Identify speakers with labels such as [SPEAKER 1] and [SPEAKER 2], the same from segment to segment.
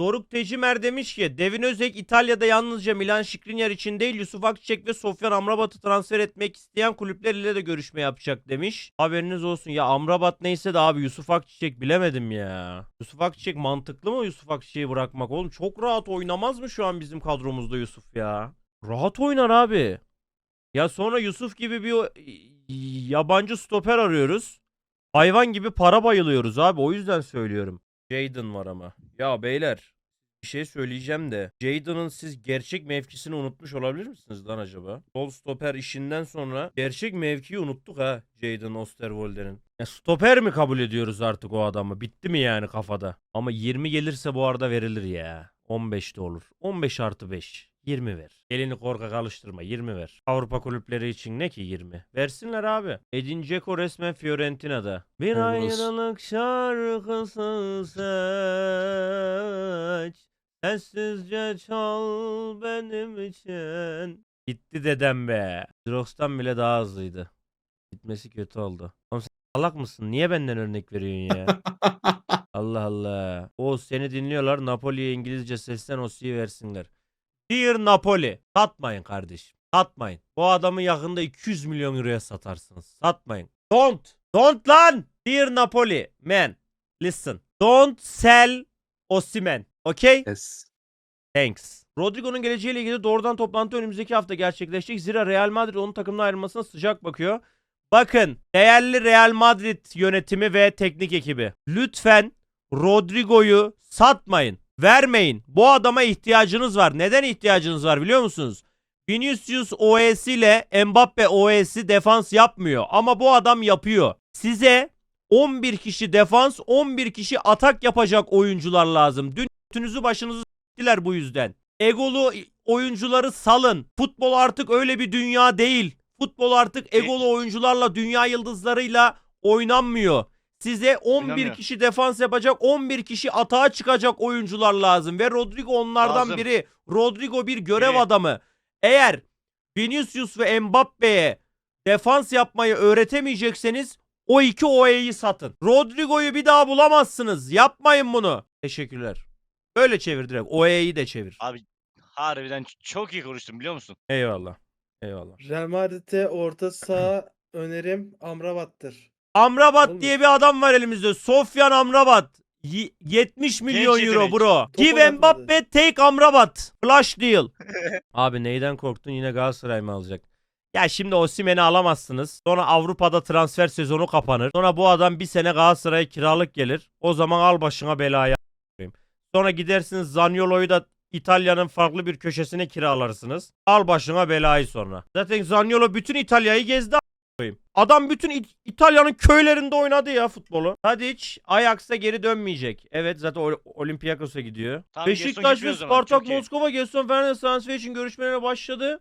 [SPEAKER 1] Doruk Tecimer demiş ki Devin Özek İtalya'da yalnızca Milan Skriniar için değil Yusuf Akçiçek ve Sofyan Amrabat'ı transfer etmek isteyen kulüpler ile de görüşme yapacak demiş. Haberiniz olsun ya Amrabat neyse de abi Yusuf Akçiçek bilemedim ya. Yusuf Akçiçek mantıklı mı Yusuf Akçiçek'i bırakmak oğlum? Çok rahat oynamaz mı şu an bizim kadromuzda Yusuf ya? Rahat oynar abi. Ya sonra Yusuf gibi bir yabancı stoper arıyoruz. Hayvan gibi para bayılıyoruz abi. O yüzden söylüyorum. Jadon var ama. Ya beyler bir şey söyleyeceğim de Jadon'ın siz gerçek mevkisini unutmuş olabilir misiniz lan acaba? Sol stoper işinden sonra gerçek mevkiyi unuttuk ha Jadon Osterwolder'in. Ya stoper mi kabul ediyoruz artık o adamı? Bitti mi yani kafada? Ama 20 gelirse bu arada verilir ya. 15 de olur. 15 artı 5. 20 ver. Elini korkak alıştırma 20 ver. Avrupa kulüpleri için ne ki 20? Versinler abi. Edin Dzeko resmen Fiorentina'da. Bir
[SPEAKER 2] olsun.
[SPEAKER 1] ayrılık şarkısı seç. Sessizce çal benim için. Gitti dedem be. Drox'tan bile daha hızlıydı. Gitmesi kötü oldu. Oğlum sen salak mısın? Niye benden örnek veriyorsun ya? Allah Allah. O seni dinliyorlar. Napoli'ye İngilizce seslen o versinler. Dear Napoli. Satmayın kardeşim. Satmayın. Bu adamı yakında 200 milyon euroya satarsınız. Satmayın. Don't. Don't lan. Dear Napoli. Man. Listen. Don't sell Osimhen. Okay?
[SPEAKER 2] Yes.
[SPEAKER 1] Thanks. Rodrigo'nun geleceğiyle ilgili doğrudan toplantı önümüzdeki hafta gerçekleşecek. Zira Real Madrid onun takımdan ayrılmasına sıcak bakıyor. Bakın değerli Real Madrid yönetimi ve teknik ekibi. Lütfen Rodrigo'yu satmayın. Vermeyin. Bu adama ihtiyacınız var. Neden ihtiyacınız var biliyor musunuz? Vinicius OES ile Mbappe OES'i defans yapmıyor. Ama bu adam yapıyor. Size 11 kişi defans, 11 kişi atak yapacak oyuncular lazım. Dün götünüzü başınızı s**tiler bu yüzden. Egolu oyuncuları salın. Futbol artık öyle bir dünya değil. Futbol artık egolu oyuncularla, dünya yıldızlarıyla oynanmıyor. Size 11
[SPEAKER 3] Oynanmıyor.
[SPEAKER 1] kişi defans yapacak, 11 kişi atağa çıkacak oyuncular lazım ve Rodrigo onlardan
[SPEAKER 3] Lazım.
[SPEAKER 1] biri. Rodrigo bir görev
[SPEAKER 3] Biri.
[SPEAKER 1] adamı. Eğer Vinicius ve Mbappe'ye defans yapmayı öğretemeyecekseniz o iki OE'yi satın. Rodrigo'yu bir daha bulamazsınız. Yapmayın bunu. Teşekkürler. Böyle çevir direkt. OE'yi de çevir.
[SPEAKER 3] Abi harbiden ç- çok iyi konuştun biliyor musun?
[SPEAKER 1] Eyvallah. Eyvallah.
[SPEAKER 4] Real Madrid'e orta saha önerim Amrabat'tır.
[SPEAKER 1] Amrabat diye bir adam var elimizde. Sofyan Amrabat. Y- 70 milyon euro
[SPEAKER 3] yetenek.
[SPEAKER 1] bro. Give
[SPEAKER 4] oynatmadı.
[SPEAKER 1] Mbappe take Amrabat. Flash deal. Abi neyden korktun yine Galatasaray mı alacak? Ya şimdi Osimhen'i alamazsınız. Sonra Avrupa'da transfer sezonu kapanır. Sonra bu adam bir sene Galatasaray'a kiralık gelir. O zaman al başına belayı a**ayım. Sonra gidersiniz Zaniolo'yu da İtalya'nın farklı bir köşesine kiralarsınız. Al başına belayı sonra. Zaten Zaniolo bütün İtalya'yı gezdi a**ayım. Adam bütün İ- İtalya'nın köylerinde oynadı ya futbolu. Tadic Ajax'a geri dönmeyecek. Evet zaten Ol- Olympiakos'a gidiyor.
[SPEAKER 3] Tamam,
[SPEAKER 1] Beşiktaş ve
[SPEAKER 3] o
[SPEAKER 1] Spartak. Moskova Gerson Fernandes transfer için görüşmelere başladı.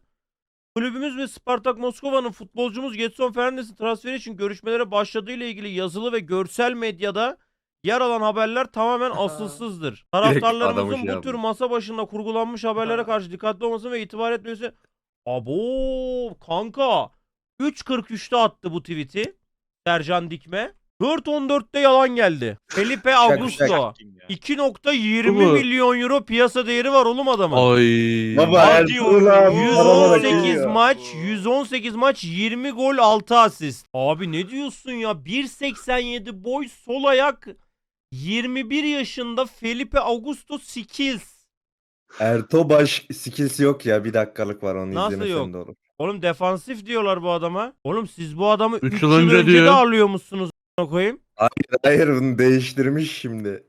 [SPEAKER 1] Kulübümüz ve Spartak Moskova'nın futbolcumuz Getson Fernandes'in transferi için görüşmelere başladığı ile ilgili yazılı ve görsel medyada yer alan haberler tamamen asılsızdır. Taraftarlarımızın
[SPEAKER 2] şey
[SPEAKER 1] bu tür masa başında kurgulanmış haberlere karşı dikkatli olması ve itibar etmesi. Abo kanka 3.43'te attı bu tweet'i Sercan Dikme. 4.14'te yalan geldi. Felipe Augusto.
[SPEAKER 3] Kim ya?
[SPEAKER 1] 2.20
[SPEAKER 2] Bu mu?
[SPEAKER 1] milyon euro piyasa değeri var oğlum adamın.
[SPEAKER 2] Ay.
[SPEAKER 4] Baba
[SPEAKER 3] Hadi
[SPEAKER 4] Ertuğrul abi adama da
[SPEAKER 1] 118
[SPEAKER 4] geliyor.
[SPEAKER 1] maç, 118 maç, 20 gol, 6 asist. Abi ne diyorsun ya? 1.87 boy, sol ayak, 21 yaşında Felipe Augusto Skills.
[SPEAKER 5] Erto baş skillsi yok ya. Bir dakikalık var onu
[SPEAKER 1] Nasıl
[SPEAKER 5] izlemesen
[SPEAKER 1] yok?
[SPEAKER 5] de olur.
[SPEAKER 1] Oğlum defansif diyorlar bu adama. Oğlum siz bu adamı 3
[SPEAKER 2] Üç
[SPEAKER 1] yıl önce,
[SPEAKER 2] önce
[SPEAKER 1] de
[SPEAKER 2] diyor.
[SPEAKER 1] alıyormuşsunuz a**ına koyayım.
[SPEAKER 5] Hayır bunu değiştirmiş şimdi.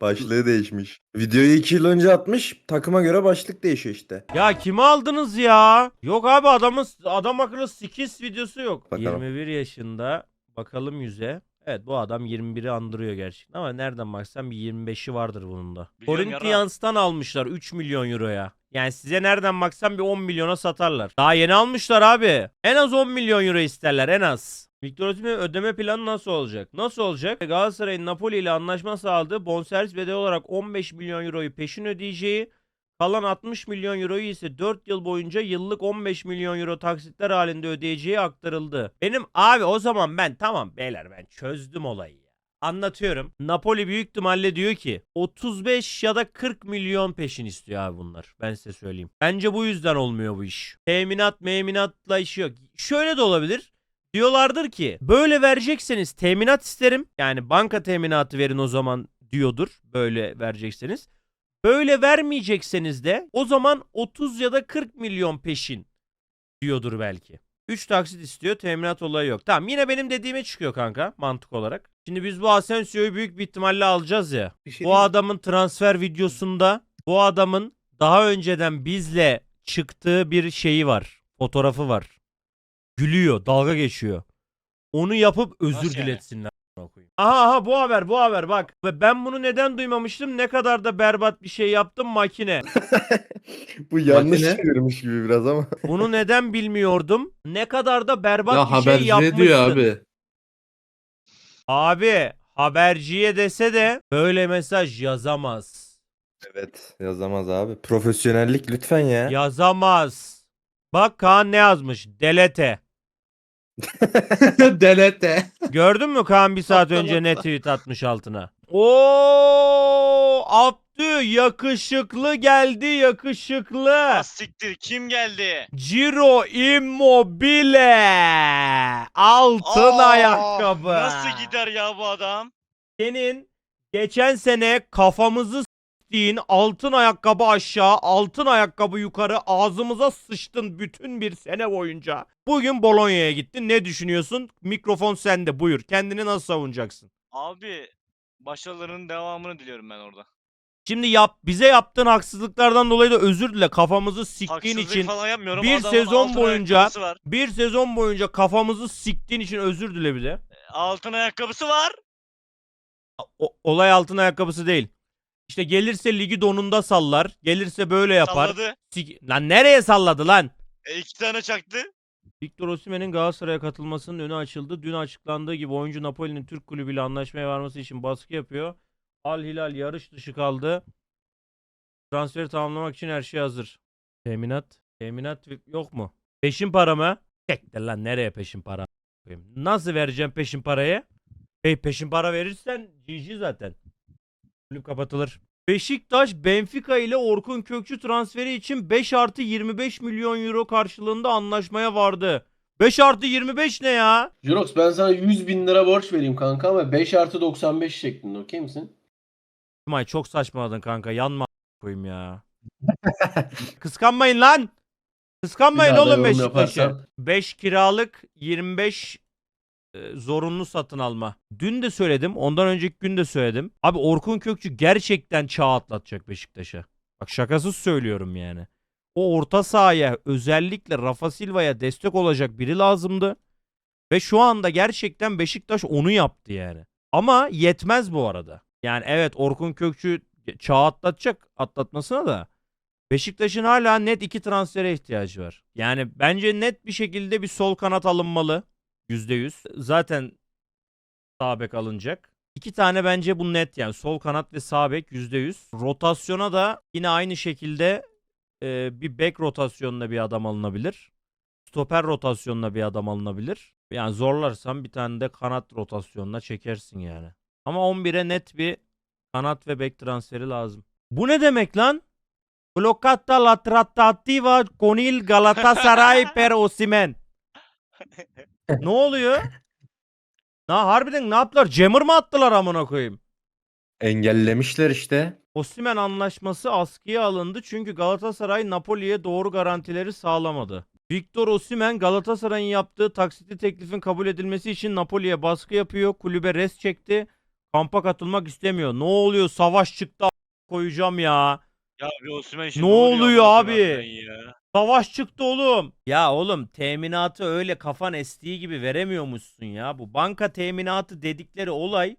[SPEAKER 5] Başlığı değişmiş. Videoyu 2 yıl önce atmış. Takıma göre başlık değişiyor işte.
[SPEAKER 1] Ya kimi aldınız ya? Yok abi adamın adam akıllı skills videosu yok.
[SPEAKER 5] Bakalım.
[SPEAKER 1] 21 yaşında bakalım yüze. Evet bu adam 21'i andırıyor gerçekten ama nereden baksan bir 25'i vardır bunun da. Corinthians'tan almışlar 3 milyon euroya. Yani size nereden baksan bir 10 milyona satarlar. Daha yeni almışlar abi. En az 10 milyon euro isterler en az. Victor Osimhen ödeme planı nasıl olacak? Nasıl olacak? Galatasaray'ın Napoli ile anlaşma sağladığı bonservis bedeli olarak 15 milyon euroyu peşin ödeyeceği Kalan 60 milyon euroyu ise 4 yıl boyunca yıllık 15 milyon euro taksitler halinde ödeyeceği aktarıldı. Benim abi o zaman ben tamam beyler ben çözdüm olayı. Anlatıyorum. Napoli büyük ihtimalle diyor ki 35 ya da 40 milyon peşin istiyor abi bunlar. Ben size söyleyeyim. Bence bu yüzden olmuyor bu iş. Teminat meminatla işi yok. Şöyle de olabilir. Diyorlardır ki böyle verecekseniz teminat isterim. Yani banka teminatı verin o zaman diyordur. Böyle verecekseniz. Böyle vermeyecekseniz de o zaman 30 ya da 40 milyon peşin diyordur belki. 3 taksit istiyor teminat olayı yok. Tamam yine benim dediğime çıkıyor kanka mantık olarak. Şimdi biz bu Asensio'yu büyük bir ihtimalle alacağız ya.
[SPEAKER 4] Bir şey
[SPEAKER 1] Bu adamın transfer videosunda bu adamın daha önceden bizle çıktığı bir şeyi var. Fotoğrafı var. Gülüyor, dalga geçiyor. Onu yapıp özür
[SPEAKER 3] Nasıl yani?
[SPEAKER 1] diletsinler. Aha aha bu haber bu haber bak. Ve ben bunu neden duymamıştım? Ne kadar da berbat bir şey yaptım makine.
[SPEAKER 5] Bu yanlış
[SPEAKER 2] Makine.
[SPEAKER 5] çevirmiş gibi biraz ama.
[SPEAKER 1] Bunu neden bilmiyordum? Ne kadar da berbat
[SPEAKER 2] ya
[SPEAKER 1] bir şey
[SPEAKER 2] haberciye
[SPEAKER 1] yapmışsın.
[SPEAKER 2] diyor abi.
[SPEAKER 1] Abi haberciye dese de böyle mesaj yazamaz.
[SPEAKER 5] Evet yazamaz abi. Profesyonellik lütfen ya.
[SPEAKER 1] Yazamaz. Bak Kaan ne yazmış? Delete.
[SPEAKER 2] Delete.
[SPEAKER 1] Gördün mü Kaan bir saat önce ne tweet atmış altına? Oo, Abdü yakışıklı geldi yakışıklı.
[SPEAKER 3] Siktir kim geldi?
[SPEAKER 1] Ciro Immobile. Altın
[SPEAKER 3] Aa,
[SPEAKER 1] ayakkabı.
[SPEAKER 3] Nasıl gider ya bu adam?
[SPEAKER 1] Senin geçen sene kafamızı s**tiğin altın ayakkabı aşağı, altın ayakkabı yukarı ağzımıza sıçtın bütün bir sene boyunca. Bugün Bolonya'ya gittin. Ne düşünüyorsun? Mikrofon sende. Buyur. Kendini nasıl savunacaksın?
[SPEAKER 3] Abi başarılarının devamını diliyorum ben orada.
[SPEAKER 1] Şimdi yap bize yaptığın haksızlıklardan dolayı da özür dile. Kafamızı siktiğin
[SPEAKER 3] Haksızlık
[SPEAKER 1] için
[SPEAKER 3] falan yapmıyorum.
[SPEAKER 1] bir
[SPEAKER 3] Adamın
[SPEAKER 1] sezon
[SPEAKER 3] altın
[SPEAKER 1] boyunca-
[SPEAKER 3] ayakkabısı var.
[SPEAKER 1] bir sezon boyunca kafamızı siktiğin için özür dile bir de.
[SPEAKER 3] Altın ayakkabısı var.
[SPEAKER 1] O- olay altın ayakkabısı değil. İşte gelirse ligi donunda sallar. Gelirse böyle yapar.
[SPEAKER 3] Salladı.
[SPEAKER 1] Sik- lan nereye salladı lan?
[SPEAKER 3] E, iki tane çaktı.
[SPEAKER 1] Victor Osimhen'in Galatasaray'a katılmasının önü açıldı. Dün açıklandığı gibi oyuncu Napoli'nin Türk kulübüyle anlaşmaya varması için baskı yapıyor. Al Hilal yarış dışı kaldı. Transferi tamamlamak için her şey hazır. Teminat. Teminat yok mu? Peşin para mı? Çektir lan nereye peşin para? Nasıl vereceğim peşin parayı? Hey peşin para verirsen GG zaten. Kulüp kapatılır. Beşiktaş Benfica ile Orkun Kökçü transferi için 5 artı 25 milyon euro karşılığında anlaşmaya vardı. 5 artı 25 ne ya?
[SPEAKER 6] Jurox ben sana 100 bin lira borç vereyim kanka ama 5 artı 95 şeklinde okey misin?
[SPEAKER 1] May çok saçmaladın kanka yanma a- koyayım ya. Kıskanmayın lan. Kıskanmayın
[SPEAKER 6] Bir daha da
[SPEAKER 1] oğlum
[SPEAKER 6] yorum
[SPEAKER 1] Beşiktaş'ı.
[SPEAKER 6] yaparsan-
[SPEAKER 1] 5 kiralık 25 e, zorunlu satın alma. Dün de söyledim. Ondan önceki gün de söyledim. Abi Orkun Kökçü gerçekten çağ atlatacak Beşiktaş'a. Bak şakasız söylüyorum yani. O orta sahaya özellikle Rafa Silva'ya destek olacak biri lazımdı. Ve şu anda gerçekten Beşiktaş onu yaptı yani. Ama yetmez bu arada. Yani evet Orkun Kökçü çağ atlatacak atlatmasına da Beşiktaş'ın hala net iki transfere ihtiyacı var. Yani bence net bir şekilde bir sol kanat alınmalı. %100. Zaten sağ bek alınacak. İki tane bence bu net yani sol kanat ve sağ bek %100. Rotasyona da yine aynı şekilde e, bir bek rotasyonuna bir adam alınabilir. Stoper rotasyonuna bir adam alınabilir. Yani zorlarsan bir tane de kanat rotasyonuna çekersin yani. Ama 11'e net bir kanat ve bek transferi lazım. Bu ne demek lan? Bloccata la trattativa con il Galatasaray per Osimhen. ne oluyor? Na harbiden ne yaptılar? Jammer mı attılar amına koyayım?
[SPEAKER 5] Engellemişler işte.
[SPEAKER 1] Osimhen anlaşması askıya alındı çünkü Galatasaray Napoli'ye doğru garantileri sağlamadı. Victor Osimhen Galatasaray'ın yaptığı taksitli teklifin kabul edilmesi için Napoli'ye baskı yapıyor. Kulübe res çekti. Kampa katılmak istemiyor. Ne oluyor? Savaş çıktı a- koyacağım ya.
[SPEAKER 3] Ya bir Osimhen şimdi
[SPEAKER 1] Ne oluyor abi?
[SPEAKER 3] ya.
[SPEAKER 1] Savaş çıktı oğlum. Ya oğlum teminatı öyle kafan estiği gibi veremiyormuşsun ya. Bu banka teminatı dedikleri olay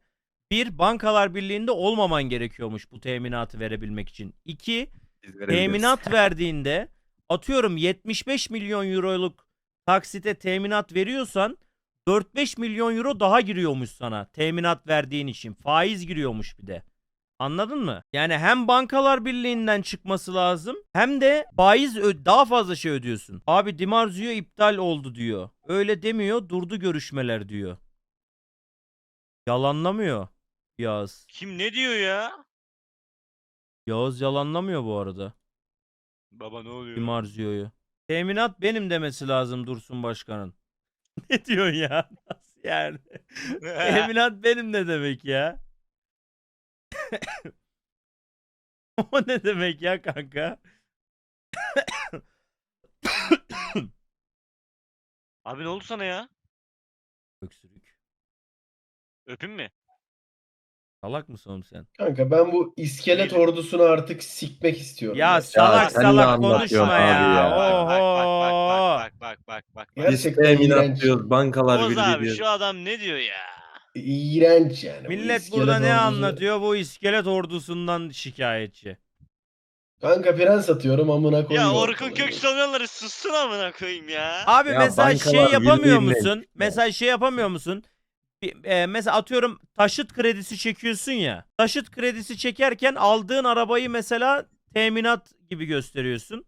[SPEAKER 1] bir bankalar birliğinde olmaman gerekiyormuş bu teminatı verebilmek için. İki
[SPEAKER 5] Biz
[SPEAKER 1] teminat verdiğinde atıyorum 75 milyon euroluk taksite teminat veriyorsan 4-5 milyon euro daha giriyormuş sana teminat verdiğin için. Faiz giriyormuş bir de. Anladın mı? Yani hem bankalar birliğinden çıkması lazım hem de faiz daha fazla şey ödüyorsun. Abi Di Marzio iptal oldu diyor. Öyle demiyor durdu görüşmeler diyor. Yalanlamıyor Yağız.
[SPEAKER 3] Kim ne diyor ya?
[SPEAKER 1] Yağız yalanlamıyor bu arada.
[SPEAKER 3] Baba ne oluyor?
[SPEAKER 1] Dimarzio'yu. Teminat benim demesi lazım Dursun Başkan'ın. ne diyorsun ya? Nasıl yani? Teminat benim ne demek ya? o ne demek ya kanka?
[SPEAKER 3] Abi ne oldu sana ya?
[SPEAKER 1] Öksürük.
[SPEAKER 3] Öpün mü?
[SPEAKER 1] Salak mısın oğlum sen?
[SPEAKER 6] Kanka ben bu iskelet ordusunu artık sikmek istiyorum.
[SPEAKER 1] Ya salak
[SPEAKER 5] sen ne
[SPEAKER 1] salak
[SPEAKER 5] anlatıyorsun
[SPEAKER 1] konuşma
[SPEAKER 5] abi
[SPEAKER 1] ya.
[SPEAKER 5] ya?
[SPEAKER 3] Bak bak
[SPEAKER 1] Oho.
[SPEAKER 3] bak bak bak bak bak bak.
[SPEAKER 5] Biz
[SPEAKER 6] Gerçekten
[SPEAKER 5] teminat
[SPEAKER 6] iğrenç.
[SPEAKER 5] diyoruz, bankalar
[SPEAKER 3] Oğuz
[SPEAKER 5] birliği
[SPEAKER 3] abi
[SPEAKER 5] diyoruz.
[SPEAKER 3] şu adam ne diyor ya?
[SPEAKER 6] İğrenç yani. bu
[SPEAKER 1] Millet
[SPEAKER 6] iskelet
[SPEAKER 1] burada ne
[SPEAKER 6] ordusu.
[SPEAKER 1] anlatıyor? Bu iskelet ordusundan şikayetçi.
[SPEAKER 6] Kanka prens atıyorum amına koyuyorum.
[SPEAKER 3] Ya Orkun Köksalyanları sussun amına koyayım ya.
[SPEAKER 1] Abi
[SPEAKER 5] Ya
[SPEAKER 1] mesela
[SPEAKER 5] bankalar
[SPEAKER 1] şey yapamıyor
[SPEAKER 5] bildiğin ne?
[SPEAKER 1] musun? Mesela şey yapamıyor musun? Bir- e, mesela atıyorum taşıt kredisi çekiyorsun ya. Taşıt kredisi çekerken aldığın arabayı mesela teminat gibi gösteriyorsun.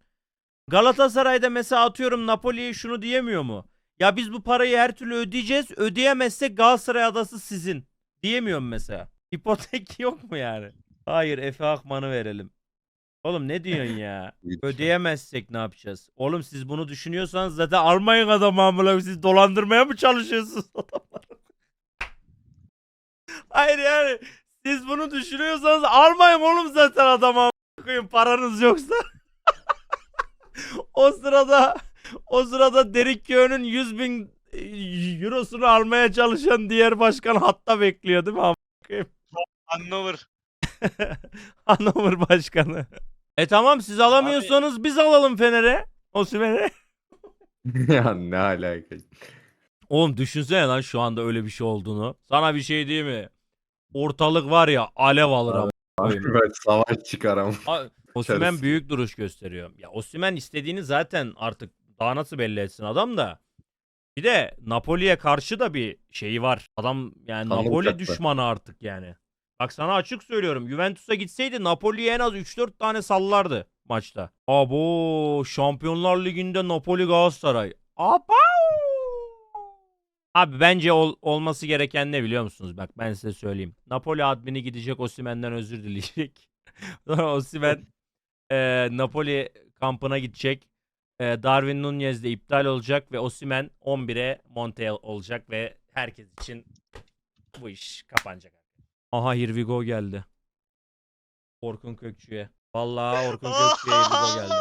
[SPEAKER 1] Galatasaray'da mesela atıyorum Napoli'ye şunu diyemiyor mu? Ya biz bu parayı her türlü ödeyeceğiz. Ödeyemezsek Galatasaray adası sizin. Diyemiyorum mesela. Hipotek yok mu yani? Hayır Efe Akman'ı verelim. Oğlum ne diyorsun ya? Ödeyemezsek ne yapacağız? Oğlum siz bunu düşünüyorsanız zaten almayın adamı amına siz dolandırmaya mı çalışıyorsunuz adamları? Hayır yani siz bunu düşünüyorsanız almayın oğlum zaten adamı amına koyayım paranız yoksa. o sırada o sırada Derikköy'ün 100 bin e, eurosunu almaya çalışan diğer başkan hatta bekliyor değil mi? koyayım?
[SPEAKER 3] Hannover.
[SPEAKER 1] Hannover başkanı. E tamam siz alamıyorsanız biz alalım Fener'e. Osimhen'e.
[SPEAKER 5] ya ne alaka?
[SPEAKER 1] Oğlum düşünsene lan şu anda öyle bir şey olduğunu. Sana bir şey diyeyim mi? Ortalık var ya alev alır ama.
[SPEAKER 5] Abi ben savaş çıkaram. İçerisi.
[SPEAKER 1] büyük duruş gösteriyor. Ya Osimhen istediğini zaten artık daha nasıl belli etsin adam da. Bir de Napoli'ye karşı da bir şeyi var. Adam yani
[SPEAKER 5] Kanlı
[SPEAKER 1] Napoli
[SPEAKER 5] bıçaklı.
[SPEAKER 1] düşmanı artık yani. Bak sana açık söylüyorum. Juventus'a gitseydi Napoli'ye en az 3-4 tane sallardı maçta. Abo Şampiyonlar Ligi'nde Napoli Galatasaray. Abo! Abi bence ol- olması gereken ne biliyor musunuz? Bak ben size söyleyeyim. Napoli admini gidecek Osimhen'den özür dileyecek. Sonra Osimhen e, Napoli kampına gidecek. E, Darwin Nunez de iptal olacak ve Osimhen 11'e monte olacak ve herkes için bu iş kapanacak. Aha here we go geldi. Orkun Kökçü'ye. Vallahi Orkun Kökçü'ye here we go geldi.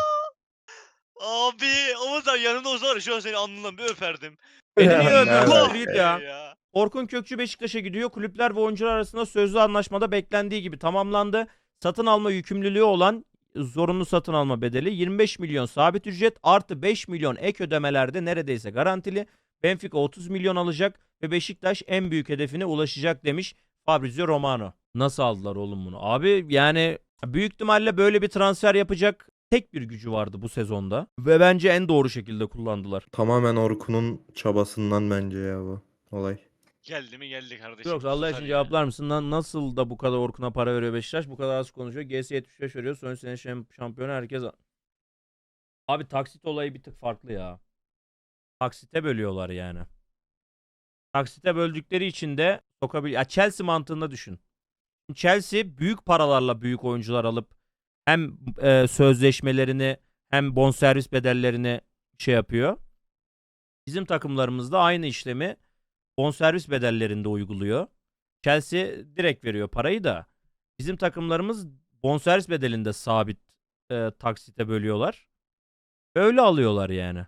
[SPEAKER 3] Abi ama sen yanımda olsa var ya, şu an seni alnından bir öperdim.
[SPEAKER 1] Beni niye öpüyorsun?
[SPEAKER 5] ya.
[SPEAKER 1] Orkun Kökçü Beşiktaş'a gidiyor. Kulüpler ve oyuncular arasında sözlü anlaşmada beklendiği gibi tamamlandı. Satın alma yükümlülüğü olan zorunlu satın alma bedeli 25 milyon sabit ücret artı 5 milyon ek ödemelerde neredeyse garantili. Benfica 30 milyon alacak ve Beşiktaş en büyük hedefine ulaşacak demiş Fabrizio Romano. Nasıl aldılar oğlum bunu? Abi yani büyük ihtimalle böyle bir transfer yapacak tek bir gücü vardı bu sezonda. Ve bence en doğru şekilde kullandılar.
[SPEAKER 5] Tamamen Orkun'un çabasından bence ya bu olay.
[SPEAKER 3] Geldi mi geldi kardeşim.
[SPEAKER 1] Yok Allah için cevaplar mısın? Lan nasıl da bu kadar Orkun'a para veriyor Beşiktaş? Bu kadar az konuşuyor. GS 75 veriyor. Son sene şampiyonu herkes... Abi taksit olayı bir tık farklı ya. Taksite bölüyorlar yani. Taksite böldükleri için de sokabil... Ya Chelsea mantığında düşün. Chelsea büyük paralarla büyük oyuncular alıp hem e, sözleşmelerini hem bonservis bedellerini şey yapıyor. Bizim takımlarımızda aynı işlemi bonservis bedellerinde uyguluyor. Chelsea direkt veriyor parayı da. Bizim takımlarımız bonservis bedelinde sabit e, taksite bölüyorlar. Öyle alıyorlar yani.